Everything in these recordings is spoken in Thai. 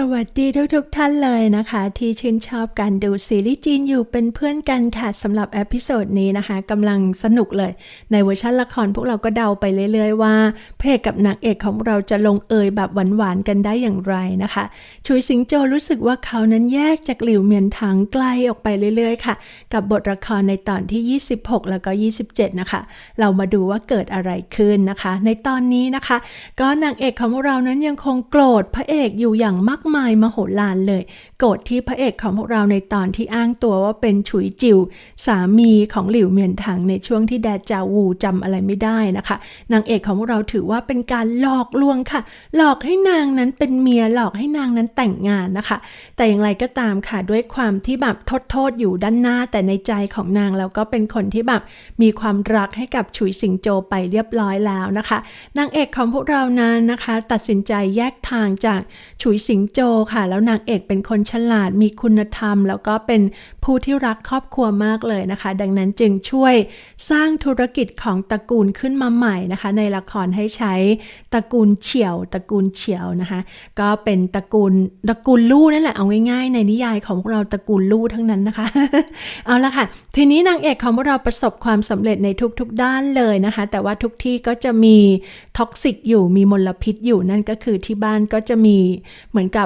สวัสดีทุกๆทท่านเลยนะคะ ที่ชื่นชอบการดูซีรีส์จีนอยู่เป็นเพื่อนกันค่ะสำหรับเอพิโซดนี้นะคะกำลังสนุกเลย ในเวอร์ชันละครพวกเราก็เดาไปเรื่อยๆว่าพระเอกกับนางเอกของเราจะลงเอยแบบหวานๆกันได้อย่างไรนะคะชุยสิงโจรู้สึกว่าเขานั้นแยกจากหลิวเมียนถังไกลออกไปเรื่อยๆค่ะ กับบทละครในตอนที่ 26 แล้วก็ 27 นะคะ เรามาดูว่าเกิดอะไรขึ้นนะคะ ในตอนนี้นะคะ ก็นางเอกของเรานั้นยังคงโกรธพระเอกอยู่อย่างมากมายมโหฬารเลย โกรธที่พระเอกของพวกเราในตอนที่อ้างตัวว่าเป็นฉุยจิว สามีของหลิวเมียนถังในช่วงที่แดจาวูจำอะไรไม่ได้นะคะ นางเอกของพวกเราถือว่าเป็นการหลอกลวงค่ะ หลอกให้นางนั้นเป็นเมียหลอกให้นางนั้นแต่งงานนะคะ แต่อย่างไรก็ตามค่ะด้วยความที่แบบโทษโทษอยู่ด้านหน้าแต่ในใจของนางแล้วก็เป็นคนที่แบบมีความรักให้กับฉุยสิงโจไปเรียบร้อยแล้วนะคะ นางเอกของพวกเรานั้นนะคะ ตัดสินใจแยกทางจากฉุยสิงโจจค่ะ แล้วนางเอกเป็นคนฉลาดมีคุณธรรม แล้วก็เป็นผู้ที่รักครอบครัวมากเลยนะคะ ดังนั้นจึงช่วยสร้างธุรกิจของตระกูลขึ้นมาใหม่นะคะ ในละครให้ใช้ตระกูลเฉียว ตระกูลเฉียวนะคะ ก็เป็นตระกูลตระกูลลู่นั่นแหละเอาง่าย ๆ ในนิยายของพวกเราตระกูลลู่ทั้งนั้นนะคะ เอาละค่ะ ทีนี้นางเอกของพวกเราประสบความสำเร็จในทุกๆด้านเลยนะคะ แต่ว่าทุกที่ก็จะมีท็อกซิกอยู่มีมลพิษอยู่นั่นก็คือที่บ้านก็จะมีเหมือนกับ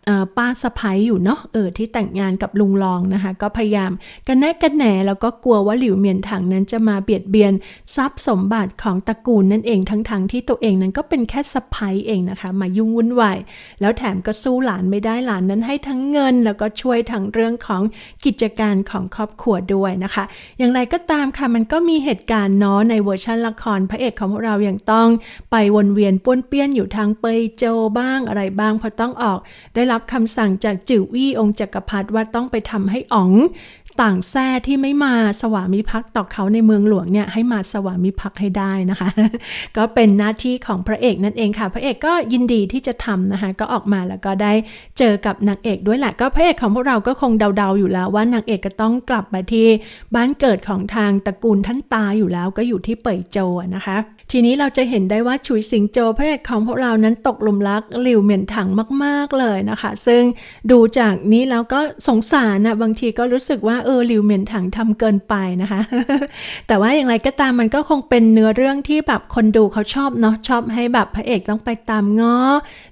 ป้าสะพ้ยอยู่เนาะเออที่แต่งงานกับลุงรองนะคะ ก็พยายามกันแนกันแหนแล้วก็กลัวว่าหลิวเมียนถังนั้นจะมาเบียดเบียนทรัพย์สมบัติของตระกูลนั่นเองทั้งๆที่ตัวเองนั้นก็เป็นแค่สะพ้ยเองนะคะ มายุ่งวุ่นวายแล้วแถมก็สู้หลานไม่ได้หลานนั้นให้ทั้งเงิน แล้วก็ช่วยทั้งเรื่องของกิจการของครอบครัวด้วยนะคะ อย่างไรก็ตามค่ะมันก็มีเหตุการณ์เนาะในเวอร์ชันละครพระเอกของพวกเราอย่างต้องไปวนเวียนป้วนเปี้ยนอยู่ทางเปยโจบ้างอะไรบ้างเพราะต้องออกได้รับคำสั่งจากจิ๋ววี่องค์จักรพรรดิว่าต้องไปทำให้อ๋อง ต่างแท้ที่ไม่มาสวามิภักดิ์ต่อเขาในเมืองหลวงเนี่ยให้มาสวามิภักดิ์ให้ได้นะคะ ก็เป็นหน้าที่ของพระเอกนั่นเองค่ะ พระเอกก็ยินดีที่จะทำนะคะ ก็ออกมาแล้วก็ได้เจอกับนางเอกด้วยแหละก็พระเอกของพวกเราก็คงเดาๆอยู่แล้วว่านางเอกก็ต้องกลับมาที่บ้านเกิดของทางตระกูลท่านตาอยู่แล้วก็อยู่ที่เป่ยโจนะคะ ทีนี้เราจะเห็นได้ว่าฉุยสิงโจพระเอกของพวกเรานั้นตกหลุมรักหลิวเหมียนถังมาก ๆเลยนะคะ ซึ่งดูจากนี้แล้วก็สงสารนะบางทีก็รู้สึกว่าเออหลิวเหมียนถังทำเกินไปนะคะ แต่ว่าอย่างไรก็ตามมันก็คงเป็นเนื้อเรื่องที่แบบคนดูเขาชอบเนาะชอบให้แบบพระเอกต้องไปตามง้อ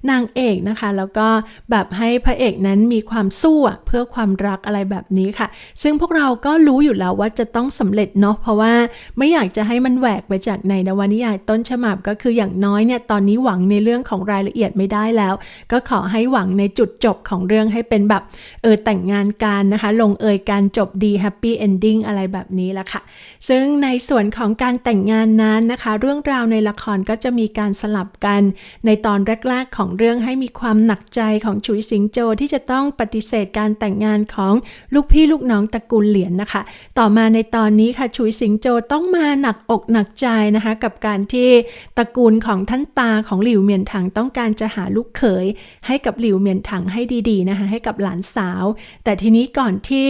นางเอกนะคะ แล้วก็แบบให้พระเอกนั้นมีความสู้เพื่อความรักอะไรแบบนี้ค่ะ ซึ่งพวกเราก็รู้อยู่แล้วว่าจะต้องสำเร็จเนาะเพราะว่าไม่อยากจะให้มันแหวกไปจากในนวนิยายต้นฉบับก็คืออย่างน้อยเนี่ยตอนนี้หวังในเรื่องของรายละเอียดไม่ได้แล้ว ก็ขอให้หวังในจุดจบของเรื่องให้เป็นแบบเออแต่งงานกันนะคะ ลงเอยการจจบดีแฮปปี้เอนดิ้งอะไรแบบนี้ละค่ะ ซึ่งในส่วนของการแต่งงานนั้นนะคะ เรื่องราวในละครก็จะมีการสลับกันในตอนแรกๆของเรื่องให้มีความหนักใจของฉุยสิงโจที่จะต้องปฏิเสธการแต่งงานของลูกพี่ลูกน้องตระกูลเหลียนนะคะ ต่อมาในตอนนี้ค่ะฉุยสิงโจต้องมาหนักอกหนักใจนะคะ กับการที่ตระกูลของท่านตาของหลิวเมียนถังต้องการจะหาลูกเขย ให้กับหลิวเมียนถังให้ดีๆนะคะให้กับหลานสาว แต่ทีนี้ก่อนที่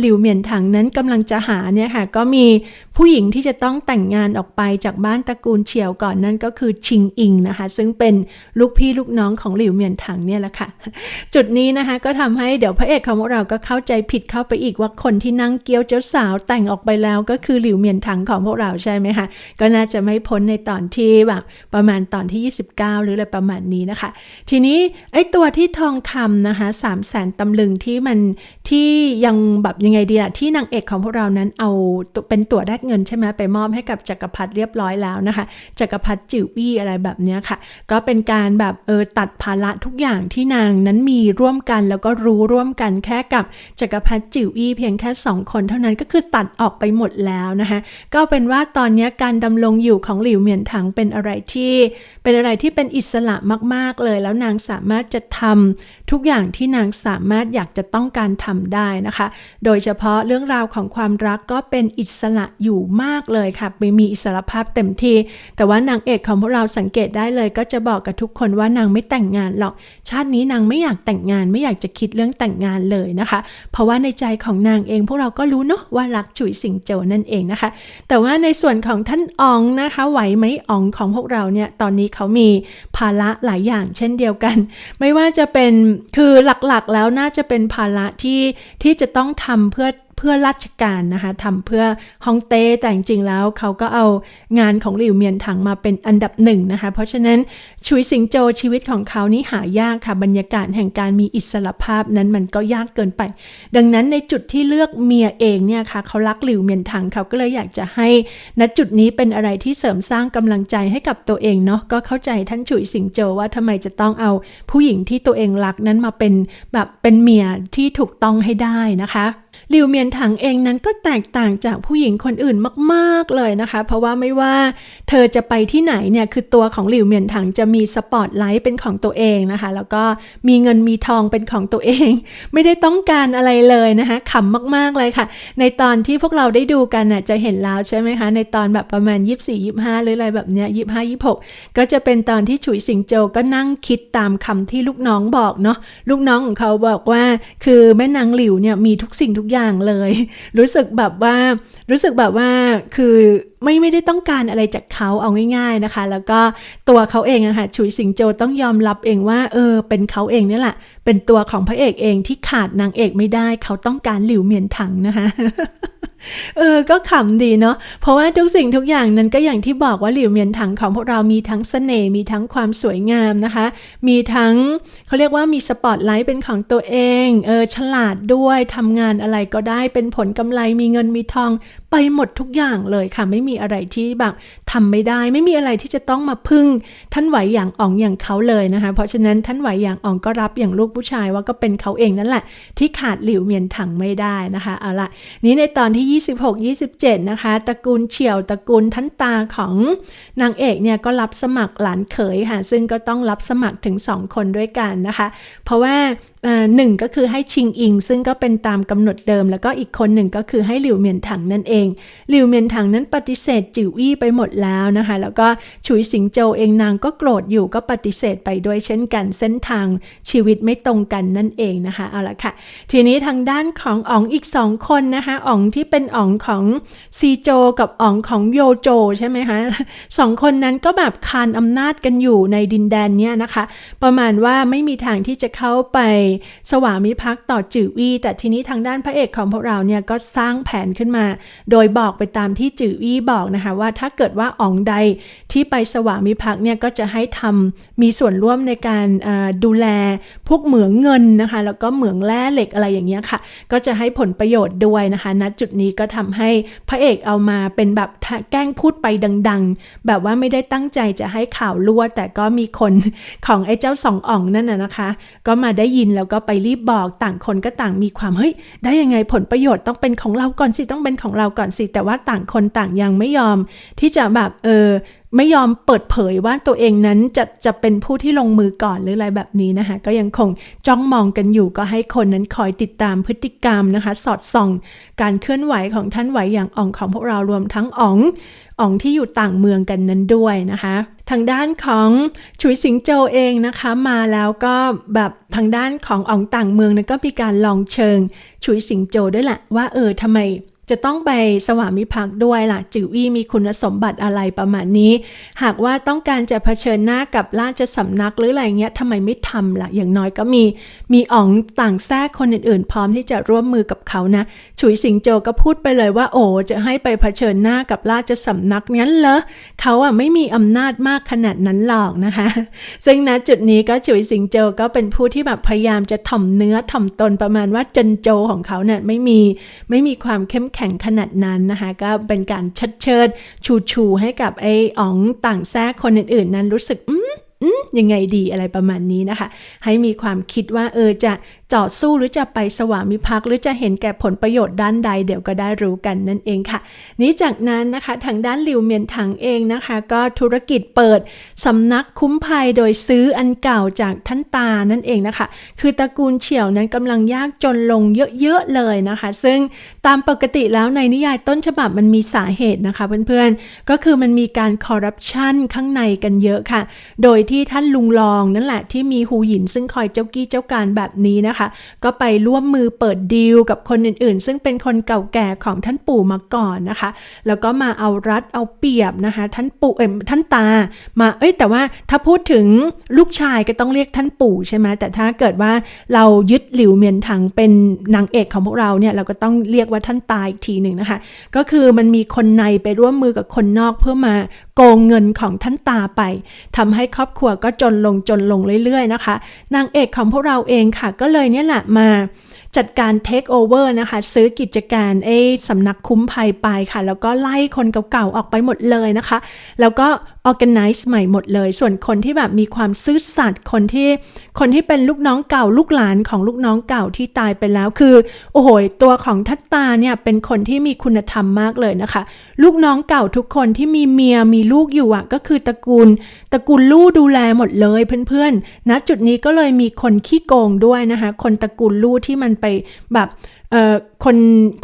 หลิวเหมียนถังนั้นกำลังจะหาเนี่ยค่ะก็มีผู้หญิงที่จะต้องแต่งงานออกไปจากบ้านตระกูลเฉียวก่อนนั่นก็คือชิงอิงนะคะ ซึ่งเป็นลูกพี่ลูกน้องของหลิวเหมียนถังเนี่ยแหละค่ะ จุดนี้นะคะก็ทำให้เดี๋ยวพระเอกของพวกเราก็เข้าใจผิดเข้าไปอีกว่าคนที่นั่งเกี้ยวเจ้าสาวแต่งออกไปแล้วก็คือหลิวเหมียนถังของพวกเราใช่ไหมคะก็น่าจะไม่พ้นในตอนที่แบบประมาณตอนที่ 29 หรืออะไรประมาณนี้นะคะ ทีนี้ไอ้ตัวที่ทองคำนะคะสามแสนตำลึงที่มันที่ยังแบบยังไงดีล่ะที่นางเอกของพวกเรานั้นเอาเป็นตั๋วแลกเงินใช่ไหมไปมอบให้กับจักรพรรดิเรียบร้อยแล้วนะคะ จักรพรรดิจิ๋ววี่อะไรแบบเนี้ยค่ะ ก็เป็นการแบบเออตัดภาระทุกอย่างที่นางนั้นมีร่วมกันแล้วก็รู้ร่วมกันแค่กับจักรพรรดิจิ๋ววี่เพียงแค่สองคนเท่านั้นก็คือตัดออกไปหมดแล้วนะคะ ก็เป็นว่าตอนนี้การดำรงอยู่ของหลิวเหมียนถังเป็นอะไรที่ เป็นอะไรที่เป็นอิสระมาก ๆเลย แล้วนางสามารถจะทำทุกอย่างที่นางสามารถอยากจะต้องการทำได้นะคะโดยเฉพาะเรื่องราวของความรักก็เป็นอิสระอยู่มากเลยค่ะไม่มีอิสระภาพเต็มที่ แต่ว่านางเอกของพวกเราสังเกตได้เลย ก็จะบอกกับทุกคนว่านางไม่แต่งงานหรอก ชาตินี้นางไม่อยากแต่งงาน ไม่อยากจะคิดเรื่องแต่งงานเลยนะคะ เพราะว่าในใจของนางเองพวกเราก็รู้เนาะว่ารักฉุยสิงโจวนั่นเองนะคะ แต่ว่าในส่วนของท่านอองนะคะไหวไหมอองของพวกเราเนี่ยตอนนี้เขามี ภาระหลายอย่างเช่นเดียวกัน ไม่ว่าจะเป็นคือหลักๆแล้วน่าจะเป็นภาระที่ที่จะต้องทำเพื่อ เพื่อราชการนะคะทำเพื่อฮองเต้แต่จริงๆแล้วเขาก็เอางานของหลิวเมียนถังมาเป็นอันดับหนึ่งนะคะ เพราะฉะนั้นชุยสิงโจชีวิตของเขานี่หายากค่ะบรรยากาศแห่งการมีอิสรภาพนั้นมันก็ยากเกินไป ดังนั้นในจุดที่เลือกเมียเองเนี่ยค่ะเขารักหลิวเมียนถังเขาก็เลยอยากจะให้ณจุดนี้เป็นอะไรที่เสริมสร้างกำลังใจให้กับตัวเองเนาะก็เข้าใจท่านชุยสิงโจว่าทำไมจะต้องเอาผู้หญิงที่ตัวเองรักนั้นมาเป็นแบบเป็นเมียที่ถูกต้องให้ได้นะคะ ลิวเมียนถังเองนั้นก็แตกต่างจากผู้หญิงคนอื่นมากๆเลยนะคะ เพราะว่าไม่ว่าเธอจะไปที่ไหนเนี่ยคือตัวของหลิวเมียนถังจะมีสปอตไลท์เป็นของตัวเองนะคะ แล้วก็มีเงินมีทองเป็นของตัวเอง ไม่ได้ต้องการอะไรเลยนะคะขำมากๆเลยค่ะ ในตอนที่พวกเราได้ดูกันน่ะจะเห็นแล้วใช่ไหมคะ ในตอนแบบประมาณ 24 25 หรืออะไรแบบเนี้ย25 26 ก็จะเป็นตอนที่ฉุยสิงโจก็นั่งคิดตามคำที่ลูกน้องบอกเนาะลูกน้องของเขาบอกว่า คือแม่นางหลิวเนี่ยมีทุกสิ่งทุกอย่างเลย รู้สึกแบบว่ารู้สึกแบบว่าคือไม่ไม่ได้ต้องการอะไรจากเขาเอาง่าย ๆนะคะ แล้วก็ตัวเขาเองอะค่ะฉุยสิงโจต้องยอมรับเองว่าเออเป็นเขาเองนี่แหละ เป็นตัวของพระเอกเองที่ขาดนางเอกไม่ได้ เขาต้องการหลิวเมียนถังนะคะเออ ก็ขำดีเนาะ เพราะว่าทุกสิ่งทุกอย่างนั้นก็อย่างที่บอกว่าหลิวเมียนถังของพวกเรามีทั้งเสน่ห์ มีทั้งความสวยงามนะคะ มีทั้งเขาเรียกว่ามีสปอตไลท์เป็นของตัวเอง เออ ฉลาดด้วย ทำงานอะไรก็ได้ เป็นผลกำไร มีเงิน มีทอง ไปหมดทุกอย่างเลยค่ะ ไม่มีอะไรที่แบบ ทำไม่ได้ไม่มีอะไรที่จะต้องมาพึ่ง ท่านไหวอย่างอ่องอย่างเขาเลยนะคะเพราะฉะนั้นท่านไหวอย่างอ่องก็รับอย่างลูกผู้ชายว่าก็เป็นเขาเองนั่นแหละ ที่ขาดหลิวเมียนถังไม่ได้นะคะเอาละนี้ในตอนที่ 26 27 นะคะตระกูลเฉียวตระกูลท่านตาของนางเอกเนี่ยก็รับสมัครหลานเขยค่ะซึ่งก็ต้องรับสมัครถึง 2 คนด้วยกันนะคะ เพราะว่า หนึ่งก็คือให้ชิงอิง ซึ่งก็เป็นตามกำหนดเดิม แล้วก็อีกคนหนึ่งก็คือให้หลิวเมียนถังนั่นเอง หลิวเมียนถังนั้นปฏิเสธจิ๋วอี้ไปหมดแล้วนะคะ แล้วก็ฉุยสิงโจเองนางก็โกรธอยู่ก็ปฏิเสธไปด้วยเช่นกันเส้นทางชีวิตไม่ตรงกันนั่นเองนะคะเอาละค่ะ ทีนี้ทางด้านของอ๋องอีกสองคนนะคะอ๋องที่เป็นอ๋องของซีโจกับอ๋องของโยโจใช่ไหมคะสองคนนั้นก็แบบคานอำนาจกันอยู่ในดินแดนเนี้ยนะคะ ประมาณว่าไม่มีทางที่จะเข้าไปสวามิภักดิ์ต่อจือวี่แต่ทีนี้ทางด้านพระเอกของพวกเราเนี่ยก็สร้างแผนขึ้นมา โดยบอกไปตามที่จือวี่บอกนะคะว่าถ้าเกิดว่าอ๋องใดที่ไปสวามิภักดิ์เนี่ยก็จะให้ทำมีส่วนร่วมในการดูแลพวกเหมืองเงินนะคะแล้วก็เหมืองแร่เหล็กอะไรอย่างเงี้ยค่ะ ก็จะให้ผลประโยชน์ด้วยนะคะณจุดนี้ก็ทำให้พระเอกเอามาเป็นแบบแกล้งพูดไปดัง ๆ แบบว่าไม่ได้ตั้งใจจะให้ข่าวรั่วแต่ก็มีคนของไอ้เจ้าสองอ่องนั่นน่ะนะคะ ก็มาได้ยินแล้วแล้วก็ไปรีบบอกต่างคนก็ต่างมีความเฮ้ยได้ยังไงผลประโยชน์ต้องเป็นของเราก่อนสิต้องเป็นของเราก่อนสิแต่ว่าต่างคนต่างยังไม่ยอม ที่จะแบบเออไม่ยอมเปิดเผยว่าตัวเองนั้นจะจะเป็นผู้ที่ลงมือก่อนหรืออะไรแบบนี้นะคะก็ยังคงจ้องมองกันอยู่ก็ให้คนนั้นคอยติดตามพฤติกรรมนะคะ สอดส่อง การเคลื่อนไหวของท่านไหวอย่างอ่องของพวกเรารวมทั้งอ่องอ่องที่อยู่ต่างเมืองกันนั้นด้วยนะคะ ทางด้านของฉุยสิงโจเองนะคะมาแล้วก็แบบทางด้านของอ่องต่างเมืองนั้นก็มีการลองเชิงฉุยสิงโจด้วยแหละว่าเออทำไม จะต้องไปสวามิภักดิ์ด้วยล่ะจิวี่มีคุณสมบัติอะไรประมาณนี้ หากว่าต้องการจะเผชิญหน้ากับราชสำนักหรืออะไรเงี้ยทำไมไม่ทำล่ะอย่างน้อยก็มีมีอ๋องต่างแทรกคนอื่นๆ พร้อมที่จะร่วมมือกับเขานะฉุยสิงโจก็พูดไปเลยว่าโอ้จะให้ไปเผชิญหน้ากับราชสำนักงั้นเหรอเขาอะไม่มีอำนาจมากขนาดนั้นหรอกนะคะ ซึ่งณจุดนี้ก็ฉุยสิงโจก็เป็นผู้ที่แบบพยายามจะถ่อมเนื้อถ่อมตนประมาณว่าจันโจของเขาเนี่ยไม่มีไม่มีความเข้มแข็งข็งขนาดนั้นนะคะ ก็เป็นการชัดเชิดชูชูให้กับไอ้อ๋องต่างแท้คนอื่นๆ นั้นรู้สึกอืมยังไงดีอะไรประมาณนี้นะคะ ให้มีความคิดว่าเออจะ จอดสู้หรือจะไปสวามิภักดิ์หรือจะเห็นแก่ผลประโยชน์ด้านใด เดี๋ยวก็ได้รู้กันนั่นเองค่ะ นี้จากนั้นนะคะทางด้านหลิวเมียนถังเองนะคะ ก็ธุรกิจเปิดสำนักคุ้มภัยโดยซื้ออันเก่าจากท่านตานั่นเองนะคะ คือตระกูลเฉียวนั้นกำลังยากจนลงเยอะๆเลยนะคะ ซึ่งตามปกติแล้วในนิยายต้นฉบับมันมีสาเหตุนะคะเพื่อนๆ ก็คือมันมีการคอร์รัปชันข้างในกันเยอะค่ะ โดยที่ท่านลุงลองนั่นแหละที่มีหูหยินซึ่งคอยเจ้ากี้เจ้าการแบบนี้นะคะนะคะ ก็ไปร่วมมือเปิดดีลกับคนอื่นๆ ซึ่งเป็นคนเก่าแก่ของท่านปู่มาก่อนนะคะ แล้วก็มาเอารัดเอาเปรียบนะคะท่านปู่เอ้ยท่านตามาเอ้ยแต่ว่าถ้าพูดถึงลูกชายก็ต้องเรียกท่านปู่ใช่ไหมแต่ถ้าเกิดว่าเรายึดหลิวเมียนถังเป็นนางเอกของพวกเราเนี่ยเราก็ต้องเรียกว่าท่านตาอีกทีหนึ่งนะคะ ก็คือมันมีคนในไปร่วมมือกับคนนอกเพื่อมา โกงเงินของท่านตาไปทำให้ครอบครัวก็จนลงจนลงเรื่อยๆนะคะ นางเอกของพวกเราเองค่ะ ก็เลยเนี่ยแหละมาจัดการเทคโอเวอร์นะคะ ซื้อกิจการไอ้สำนักคุ้มภัยไปค่ะ แล้วก็ไล่คนเก่าๆออกไปหมดเลยนะคะ แล้วก็ organize ใหม่หมดเลย ส่วนคนที่แบบมีความซื่อสัตย์คนที่คนที่เป็นลูกน้องเก่าลูกหลานของลูกน้องเก่าที่ตายไปแล้วคือโอ้โหตัวของทัตตาเนี่ยเป็นคนที่มีคุณธรรมมากเลยนะคะ ลูกน้องเก่าทุกคนที่มีเมียมีลูกอยู่อะก็คือตระกูลตระกูลลู่ดูแลหมดเลยเพื่อนๆณจุดนี้ก็เลยมีคนขี้โกงด้วยนะคะ คนตระกูลลู่ที่มันไปแบบ คน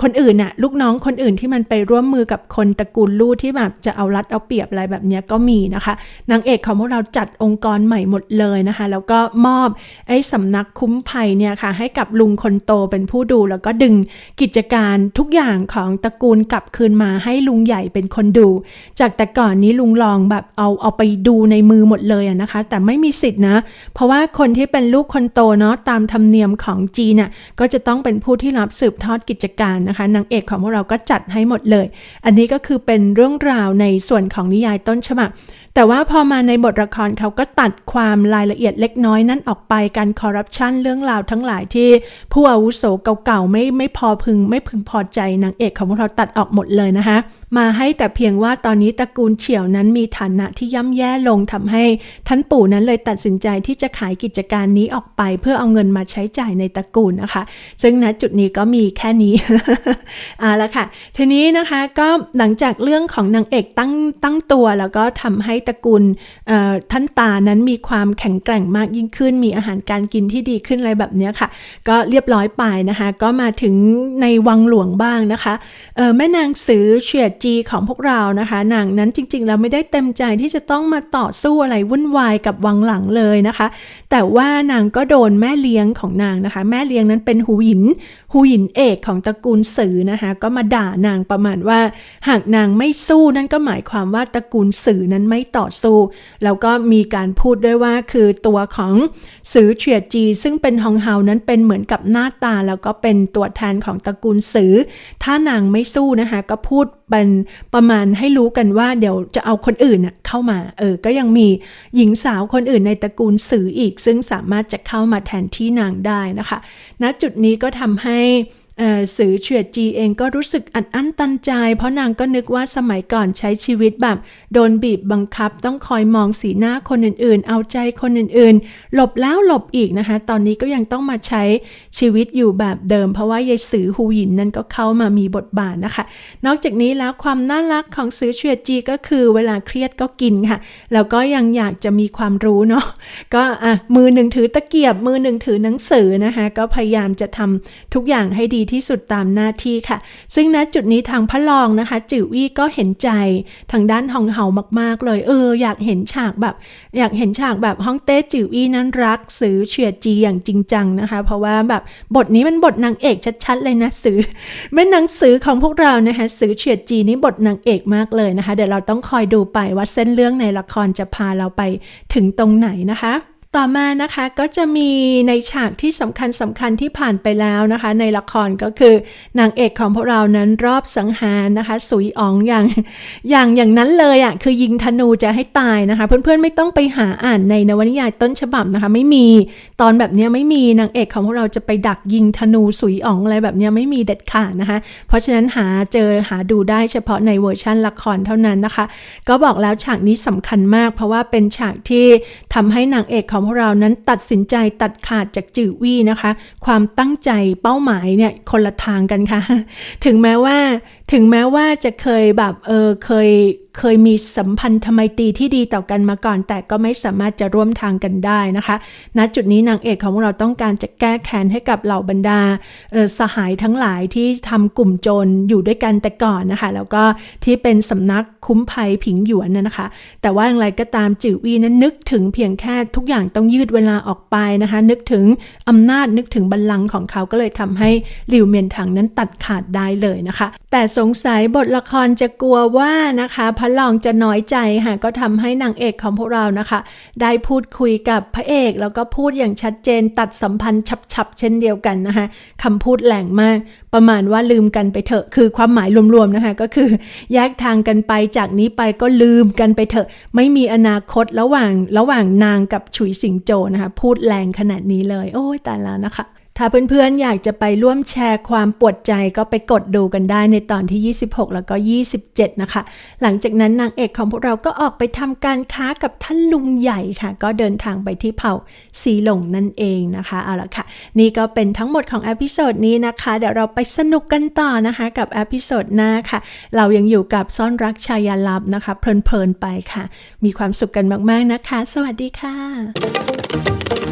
คนอื่นน่ะลูกน้องคนอื่นที่มันไปร่วมมือกับคนตระกูลลู่ที่แบบจะเอารัดเอาเปรียบอะไรแบบนี้ก็มีนะคะ นางเอกของพวกเราจัดองค์กรใหม่หมดเลยนะคะ แล้วก็มอบไอ้สำนักคุ้มภัยเนี่ยค่ะให้กับลุงคนโตเป็นผู้ดู แล้วก็ดึงกิจการทุกอย่างของตระกูลกลับคืนมาให้ลุงใหญ่เป็นคนดู จากแต่ก่อนนี้ลุงลองแบบเอาเอาไปดูในมือหมดเลยนะคะ แต่ไม่มีสิทธินะ เพราะว่าคนที่เป็นลูกคนโตเนาะตามธรรมเนียมของจีนน่ะก็จะต้องเป็นผู้ที่รับสืบทอดกิจการนะคะนางเอกของพวกเราก็จัดให้หมดเลย อันนี้ก็คือเป็นเรื่องราวในส่วนของนิยายต้นฉบับ แต่ว่าพอมาในบทละครเขาก็ตัดความรายละเอียดเล็กน้อยนั่นออกไปการคอร์รัปชันเรื่องราวทั้งหลายที่ผู้อาวุโสเก่าๆไม่ไม่พอพึง ไม่พึงพอใจนางเอกของพวกเราตัดออกหมดเลยนะคะมาให้แต่เพียงว่าตอนนี้ตระกูลเฉียวนั้นมีฐานะที่ย่ำแย่ลงทำให้ท่านปู่นั้นเลยตัดสินใจที่จะขายกิจการนี้ออกไป เพื่อเอาเงินมาใช้จ่ายในตระกูลนะคะ ซึ่งณจุดนี้ก็มีแค่นี้เอาละค่ะ ทีนี้นะคะก็หลังจากเรื่องของนางเอกตั้งตั้งตัวแล้วก็ทำให้ตระกูลท่านตานั้นมีความแข็งแกร่งมากยิ่งขึ้น มีอาหารการกินที่ดีขึ้นอะไรแบบนี้ค่ะ ก็เรียบร้อยไปนะคะ ก็มาถึงในวังหลวงบ้างนะคะแม่นางสือเฉียดจีของพวกเรานะคะนางนั้นจริงๆแล้วไม่ได้เต็มใจที่จะต้องมาต่อสู้อะไรวุ่นวายกับวังหลังเลยนะคะ แต่ว่านางก็โดนแม่เลี้ยงของนางนะคะ แม่เลี้ยงนั้นเป็นหูหยินหูหยินเอกของตระกูลสือนะคะก็มาด่านางประมาณว่า หากนางไม่สู้นั่นก็หมายความว่าตระกูลสือนั้นไม่ต่อสู้ แล้วก็มีการพูดด้วยว่าคือตัวของสือเฉียดจี ซึ่งเป็นฮองเฮานั้นเป็นเหมือนกับหน้าตา แล้วก็เป็นตัวแทนของตระกูลสือ ถ้านางไม่สู้นะคะก็พูดเป็นประมาณให้รู้กันว่าเดี๋ยวจะเอาคนอื่นเข้ามาเออก็ยังมีหญิงสาวคนอื่นในตระกูลสืออีก ซึ่งสามารถจะเข้ามาแทนที่นางได้นะคะณจุดนี้ก็ทำให้ สือเฉียดจีเองก็รู้สึกอัดอั้นตันใจ เพราะนางก็นึกว่าสมัยก่อนใช้ชีวิตแบบ โดนบีบบังคับต้องคอยมองสีหน้าคนอื่นๆ เอาใจคนอื่นๆ หลบแล้วหลบอีกนะคะ ตอนนี้ก็ยังต้องมาใช้ชีวิตอยู่แบบเดิม เพราะว่ายายสือฮูหยินนั้นก็เข้ามามีบทบาทนะคะ นอกจากนี้แล้วความน่ารักของสือเฉียดจีก็คือเวลาเครียดก็กินค่ะ แล้วก็ยังอยากจะมีความรู้เนาะก็อะมือหนึ่งถือตะเกียบมือหนึ่งถือหนังสือนะคะก็พยายามจะทำทุกอย่างให้ดีที่สุดตามหน้าที่ค่ะ ซึ่งณจุดนี้ทางพระรองนะคะ จิ๋วอี้ก็เห็นใจทางด้านฮองเฮามาก ๆ เลย เออ อยากเห็นฉากแบบ อยากเห็นฉากแบบฮ่องเต้จิ๋วอี้นั้นรักสือเฉียดจีอย่างจริงจังนะคะ เพราะว่าแบบบทนี้มันบทนางเอกชัดๆเลยนะสือแม่หนังสือของพวกเรานะคะสือเฉียดจีนี่บทนางเอกมากเลยนะคะ เดี๋ยวเราต้องคอยดูไปว่าเส้นเรื่องในละครจะพาเราไปถึงตรงไหนนะคะ ต่อมานะคะก็จะมีในฉากที่สำคัญสำคัญที่ผ่านไปแล้วนะคะ ในละครก็คือนางเอกของพวกเรานั้นรอบสังหารนะคะ สุยอ๋องอย่างอย่างอย่างนั้นเลยอะ่ะคือยิงธนูจะให้ตายนะคะ เพื่อนๆไม่ต้องไปหาอ่านในนวนิยายต้นฉบับนะคะ ไม่มีตอนแบบเนี้ยไม่มีนางเอกของพวกเราจะไปดักยิงธนูสุยอ๋องอะไรแบบเนี้ยไม่มีเด็ดขาดนะคะ เพราะฉะนั้นหาเจอหาดูได้เฉพาะในเวอร์ชั่นละครเท่านั้นนะคะ ก็บอกแล้วฉากนี้สำคัญมาก เพราะว่าเป็นฉากที่ทำให้นางเอกของของเรานั้นตัดสินใจตัดขาดจากจือวี่นะคะ ความตั้งใจเป้าหมายเนี่ยคนละทางกันค่ะ ถึงแม้ว่าถึงแม้ว่าจะเคยแบบเออเคย เคยมีสัมพันธไมตรีที่ดีต่อกันมาก่อน แต่ก็ไม่สามารถจะร่วมทางกันได้นะคะณจุดนี้นางเอกของเราต้องการจะแก้แค้นให้กับเหล่าบรรดาสหายทั้งหลายที่ทำกลุ่มโจรอยู่ด้วยกันแต่ก่อนนะคะ แล้วก็ที่เป็นสำนักคุ้มภัยผิงหยวนนะคะ แต่ว่าอย่างไรก็ตามจิ๋ววีนั้นนึกถึงเพียงแค่ทุกอย่างต้องยืดเวลาออกไปนะคะ นึกถึงอำนาจนึกถึงบัลลังก์ของเขาก็เลยทำให้หลิวเมียนถังนั้นตัดขาดได้เลยนะคะ แต่สงสัยบทละครจะกลัวว่านะคะพระรองจะน้อยใจค่ะก็ทำให้นางเอกของพวกเรานะคะ ได้พูดคุยกับพระเอก แล้วก็พูดอย่างชัดเจนตัดสัมพันธ์ฉับๆ เช่นเดียวกันนะคะคำพูดแหลงมาก ประมาณว่าลืมกันไปเถอะ คือความหมายรวมๆนะคะก็คือแยกทางกันไปจากนี้ไปก็ลืมกันไปเถอะ ไม่มีอนาคตระหว่างระหว่างนางกับฉุยสิงโจนะคะ พูดแรงขนาดนี้เลย โอ้ยตายแล้วนะคะ ถ้าเพื่อนๆ อยากจะไปร่วมแชร์ความปวดใจก็ไปกดดูกันได้ในตอนที่ 26 แล้วก็ 27 นะคะ หลังจากนั้นนางเอกของพวกเราก็ออกไปทำการค้ากับท่านลุงใหญ่ค่ะ ก็เดินทางไปที่เผ่าสีหลงนั่นเองนะคะ เอาละค่ะ นี่ก็เป็นทั้งหมดของอพิโซดนี้นะคะ เดี๋ยวเราไปสนุกกันต่อนะคะกับอพิโซดหน้าค่ะ เรายังอยู่กับซ่อนรักชายาลับนะคะ เพลินๆไปค่ะ มีความสุขกันมากๆนะคะ สวัสดีค่ะ